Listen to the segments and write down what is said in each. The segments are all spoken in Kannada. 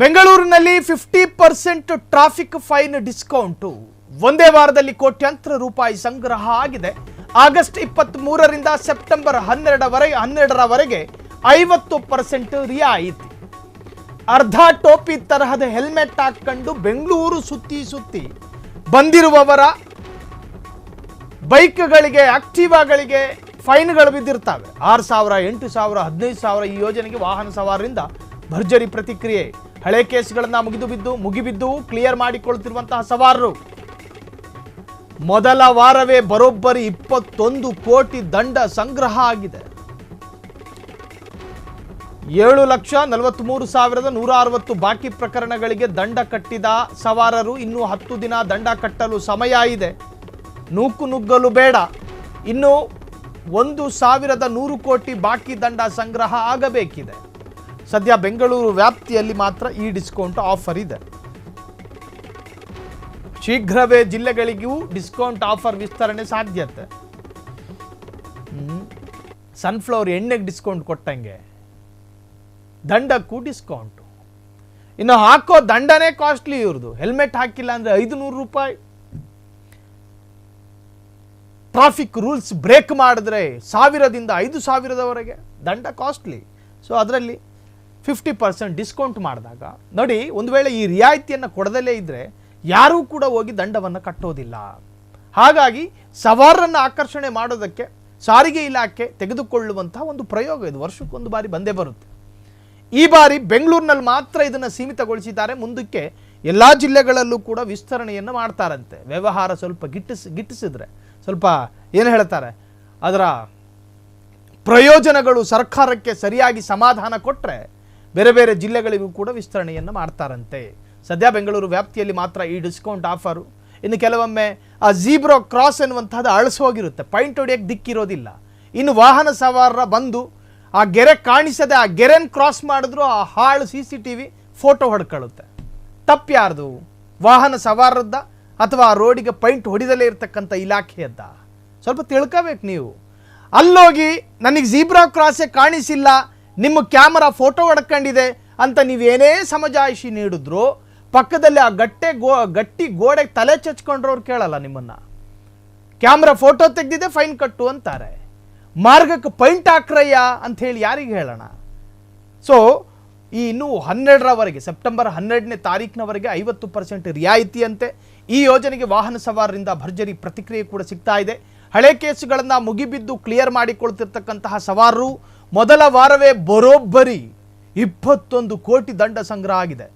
ಬೆಂಗಳೂರಿನಲ್ಲಿ fifty percent traffic fine discount ಒಂದೇ ವಾರದಲ್ಲಿ ಕೋಟ್ಯಂತರ ರೂಪಾಯಿ ಸಂಗ್ರಹ ಆಗಿದೆ. ಆಗಸ್ಟ್ ಇಪ್ಪತ್ತ್ ಮೂರರಿಂದ ಸೆಪ್ಟೆಂಬರ್ ಹನ್ನೆರಡವರೆಗೆ ಹನ್ನೆರಡರವರೆಗೆ ಐವತ್ತು ಪರ್ಸೆಂಟ್ ರಿಯಾಯಿತಿ. ಅರ್ಧ ಟೋಪಿ ತರಹದ ಹೆಲ್ಮೆಟ್ ಹಾಕೊಂಡು ಬೆಂಗಳೂರು ಸುತ್ತಿ ಸುತ್ತಿ ಬಂದಿರುವವರ ಬೈಕ್ಗಳಿಗೆ, ಆಕ್ಟಿವಾಗಳಿಗೆ ಫೈನ್ಗಳು ಬಿದ್ದಿರ್ತವೆ ಆರು ಸಾವಿರ, ಎಂಟು ಸಾವಿರ, ಹದಿನೈದು ಸಾವಿರ ಈ ಯೋಜನೆಗೆ ವಾಹನ ಸವಾರರಿಂದ ಭರ್ಜರಿ ಪ್ರತಿಕ್ರಿಯೆ. ಹಳೆ ಕೇಸ್ಗಳನ್ನ ಮುಗಿದು ಬಿದ್ದು, ಮುಗಿಬಿದ್ದು ಕ್ಲಿಯರ್ ಮಾಡಿಕೊಳ್ತಿರುವಂತಹ ಸವಾರರು. ಮೊದಲ ವಾರವೇ ಬರೋಬ್ಬರಿ ಇಪ್ಪತ್ತೊಂದು ಕೋಟಿ ದಂಡ ಸಂಗ್ರಹ ಆಗಿದೆ. ಏಳು ಲಕ್ಷ ನಲವತ್ತ್ಮೂರು ಸಾವಿರದ ನೂರ ಅರವತ್ತು ಬಾಕಿ ಪ್ರಕರಣಗಳಿಗೆ ದಂಡ ಕಟ್ಟಿದ ಸವಾರರು ಇನ್ನೂ ಹತ್ತು ದಿನ ದಂಡ ಕಟ್ಟಲು ಸಮಯ ಇದೆ. ನೂಕು ನುಗ್ಗಲು ಬೇಡ. ಇನ್ನು ಒಂದು ಸಾವಿರದ ನೂರು ಕೋಟಿ ಬಾಕಿ ದಂಡ ಸಂಗ್ರಹ ಆಗಬೇಕಿದೆ. ಸದ್ಯ ಬೆಂಗಳೂರು ವ್ಯಾಪ್ತಿಯಲ್ಲಿ ಮಾತ್ರ ಈ ಡಿಸ್ಕೌಂಟ್ ಆಫರ್ ಇದೆ. ಶೀಘ್ರವೇ ಜಿಲ್ಲೆಗಳಿಗೂ ಡಿಸ್ಕೌಂಟ್ ಆಫರ್ ವಿಸ್ತರಣೆ ಸಾಧ್ಯತೆ. ಸನ್ಫ್ಲವರ್ ಎಣ್ಣೆಗೆ ಡಿಸ್ಕೌಂಟ್ ಕೊಟ್ಟಂಗೆ. ದಂಡಕ್ಕೂ ಡಿಸ್ಕೌಂಟ್. ಇನ್ನು ಹಾಕೋ ದಂಡನೇ ಕಾಸ್ಟ್ಲಿ ಇವ್ರದ್ದು ಹೆಲ್ಮೆಟ್ ಹಾಕಿಲ್ಲ ಅಂದರೆ ಐದು ನೂರು ರೂಪಾಯಿ. ಟ್ರಾಫಿಕ್ ರೂಲ್ಸ್ ಬ್ರೇಕ್ ಮಾಡಿದ್ರೆ ಸಾವಿರದಿಂದ ಐದು ಸಾವಿರದವರೆಗೆ ದಂಡ ಕಾಸ್ಟ್ಲಿ. ಸೊ ಅದರಲ್ಲಿ ಫಿಫ್ಟಿ ಪರ್ಸೆಂಟ್ ಡಿಸ್ಕೌಂಟ್ ಮಾಡಿದಾಗ, ನೋಡಿ, ಒಂದು ವೇಳೆ ಈ ರಿಯಾಯಿತಿಯನ್ನು ಕೊಡದಲ್ಲೇ ಇದ್ದರೆ ಯಾರೂ ಕೂಡ ಹೋಗಿ ದಂಡವನ್ನು ಕಟ್ಟೋದಿಲ್ಲ. ಹಾಗಾಗಿ ಸವಾರರನ್ನು ಆಕರ್ಷಣೆ ಮಾಡೋದಕ್ಕೆ, ಸಾರಿಗೆ ಇಲಾಖೆ ತೆಗೆದುಕೊಳ್ಳುವಂತಹ ಒಂದು ಪ್ರಯೋಗ ಇದು. ವರ್ಷಕ್ಕೊಂದು ಬಾರಿ ಬಂದೇ ಬರುತ್ತೆ. ಈ ಬಾರಿ ಬೆಂಗಳೂರಿನಲ್ಲಿ ಮಾತ್ರ ಇದನ್ನು ಸೀಮಿತಗೊಳಿಸಿದ್ದಾರೆ. ಮುಂದಕ್ಕೆ ಎಲ್ಲ ಜಿಲ್ಲೆಗಳಲ್ಲೂ ಕೂಡ ವಿಸ್ತರಣೆಯನ್ನು ಮಾಡ್ತಾರಂತೆ. ವ್ಯವಹಾರ ಸ್ವಲ್ಪ ಗಿಟ್ಟಿಸ್, ಗಿಟ್ಟಿಸಿದ್ರೆ. ಸ್ವಲ್ಪ ಏನು ಹೇಳ್ತಾರೆ? ಅದರ ಪ್ರಯೋಜನಗಳು ಸರ್ಕಾರಕ್ಕೆ ಸರಿಯಾಗಿ ಸಮಾಧಾನ ಕೊಟ್ಟರೆ ಬೇರೆ ಬೇರೆ ಜಿಲ್ಲೆಗಳಿಗೂ ಕೂಡ ವಿಸ್ತರಣೆಯನ್ನು ಮಾಡ್ತಾರಂತೆ. ಸದ್ಯ ಬೆಂಗಳೂರು ವ್ಯಾಪ್ತಿಯಲ್ಲಿ ಮಾತ್ರ ಈ ಡಿಸ್ಕೌಂಟ್ ಆಫರು. ಇನ್ನು ಕೆಲವೊಮ್ಮೆ ಆ ಜೀಬ್ರೋ ಕ್ರಾಸ್ ಎನ್ನುವಂತಹದ್ದು ಅಳಿಸೋಗಿರುತ್ತೆ ಪಾಯಿಂಟ್ ಹೊಡೆಯಕ್ಕೆ ದಿಕ್ಕಿರೋದಿಲ್ಲ. ಇನ್ನು ವಾಹನ ಸವಾರರ ಬಂದು ಆ ಗೆರೆ ಕಾಣಿಸದೆ ಆ ಗೆರೆನ್ ಕ್ರಾಸ್ ಮಾಡಿದ್ರು ಆ ಹಾಳು C C T V photo ಹೊಡ್ಕೊಳ್ಳುತ್ತೆ. ತಪ್ಪ್ಯಾರ್ದು? ವಾಹನ ಸವಾರದ್ದ ಅಥವಾ ಆ ರೋಡಿಗೆ ಪೈಂಟ್ ಹೊಡಿದಲೇ ಇರತಕ್ಕಂಥ ಇಲಾಖೆಯದ್ದ? ಸ್ವಲ್ಪ ತಿಳ್ಕೋಬೇಕು ನೀವು. ಅಲ್ಲೋಗಿ ನನಗೆ ಜೀಬ್ರಾ ಕ್ರಾಸೇ ಕಾಣಿಸಿಲ್ಲ. ನಿಮ್ಮ ಕ್ಯಾಮರಾ ಫೋಟೋ ಹೊಡ್ಕೊಂಡಿದೆ ಅಂತ ನೀವೇನೇ ಸಮಜಾಯಿಷಿ ನೀಡಿದ್ರು ಪಕ್ಕದಲ್ಲಿ ಆ ಗಟ್ಟೆ ಗೋ, ಗಟ್ಟಿ ಗೋಡೆಗೆ ತಲೆ ಚಚ್ಕೊಂಡ್ರವ್ರು ಕೇಳಲ್ಲ ನಿಮ್ಮನ್ನು. ಕ್ಯಾಮ್ರಾ ಫೋಟೋ ತೆಗೆದಿದೆ, ಫೈನ್ ಕಟ್ಟು ಅಂತಾರೆ. ಮಾರ್ಗಕ್ಕೆ ಪೈಂಟ್ ಹಾಕ್ರಯ್ಯ ಅಂತ ಹೇಳಿ ಯಾರಿಗೆ ಹೇಳೋಣ? ಸೊ ಈ ಇನ್ನೂ ಹನ್ನೆರಡರವರೆಗೆ, ಸೆಪ್ಟೆಂಬರ್ ಹನ್ನೆರಡನೇ ತಾರೀಕಿನವರೆಗೆ ಐವತ್ತು ಪರ್ಸೆಂಟ್ ರಿಯಾಯಿತಿಯಂತೆ ಈ ಯೋಜನೆಗೆ ವಾಹನ ಸವಾರರಿಂದ ಭರ್ಜರಿ ಪ್ರತಿಕ್ರಿಯೆ ಕೂಡ ಸಿಗ್ತಾ ಇದೆ. ಹಳೆ ಕೇಸುಗಳನ್ನು ಮುಗಿಬಿದ್ದು ಕ್ಲಿಯರ್ ಮಾಡಿಕೊಳ್ತಿರ್ತಕ್ಕಂತಹ ಸವಾರರು ಮೊದಲ ವಾರವೇ ಬರೋಬ್ಬರಿ ಇಪ್ಪತ್ತೊಂದು ಕೋಟಿ ದಂಡ ಸಂಗ್ರಹ ಆಗಿದೆ.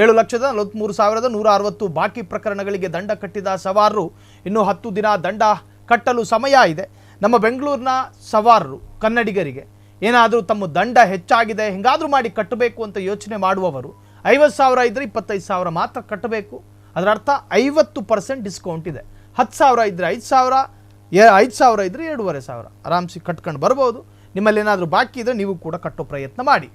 ಏಳು ಲಕ್ಷದ ನಲವತ್ತ್ಮೂರು ಸಾವಿರದ ನೂರ ಅರವತ್ತು ಬಾಕಿ ಪ್ರಕರಣಗಳಿಗೆ ದಂಡ ಕಟ್ಟಿದ ಸವಾರರು ಇನ್ನು ಹತ್ತು ದಿನ ದಂಡ ಕಟ್ಟಲು ಸಮಯ ಇದೆ. ನಮ್ಮ ಬೆಂಗಳೂರಿನ ಸವಾರರು, ಕನ್ನಡಿಗರಿಗೆ ಏನಾದರೂ ತಮ್ಮ ದಂಡ ಹೆಚ್ಚಾಗಿದೆ, ಹೇಗಾದರೂ ಮಾಡಿ ಕಟ್ಟಬೇಕು ಅಂತ ಯೋಚನೆ ಮಾಡುವವರು ಐವತ್ತು ಸಾವಿರ ಇದ್ದರೆ ಇಪ್ಪತ್ತೈದು ಸಾವಿರ ಮಾತ್ರ ಕಟ್ಟಬೇಕು. ಅದರ ಅರ್ಥ ಐವತ್ತು ಪರ್ಸೆಂಟ್ ಡಿಸ್ಕೌಂಟ್ ಇದೆ. ಹತ್ತು ಸಾವಿರ ಇದ್ದರೆ ಐದು ಸಾವಿರ ಐದು ಸಾವಿರ ಇದ್ದರೆ ಎರಡೂವರೆ ಸಾವಿರ. ಆರಾಮ್ಸಿ ಕಟ್ಕೊಂಡು ಬರ್ಬೋದು. ನಿಮ್ಮಲ್ಲಿ ಏನಾದರೂ ಬಾಕಿ ಇದ್ರೆ ನೀವು ಕೂಡ ಕಟ್ಟೋ ಪ್ರಯತ್ನ ಮಾಡಿ.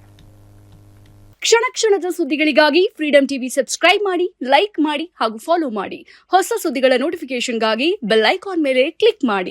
ಕ್ಷಣ ಕ್ಷಣದ ಸುದ್ದಿಗಳಿಗಾಗಿ ಫ್ರೀಡಂ ಟಿವಿ ಸಬ್ಸ್ಕ್ರೈಬ್ ಮಾಡಿ ಲೈಕ್ ಮಾಡಿ ಹಾಗೂ ಫಾಲೋ ಮಾಡಿ. ಹೊಸ ಸುದ್ದಿಗಳ ನೋಟಿಫಿಕೇಶನ್ಗಾಗಿ ಬೆಲ್ ಐಕಾನ್ ಮೇಲೆ ಕ್ಲಿಕ್ ಮಾಡಿ.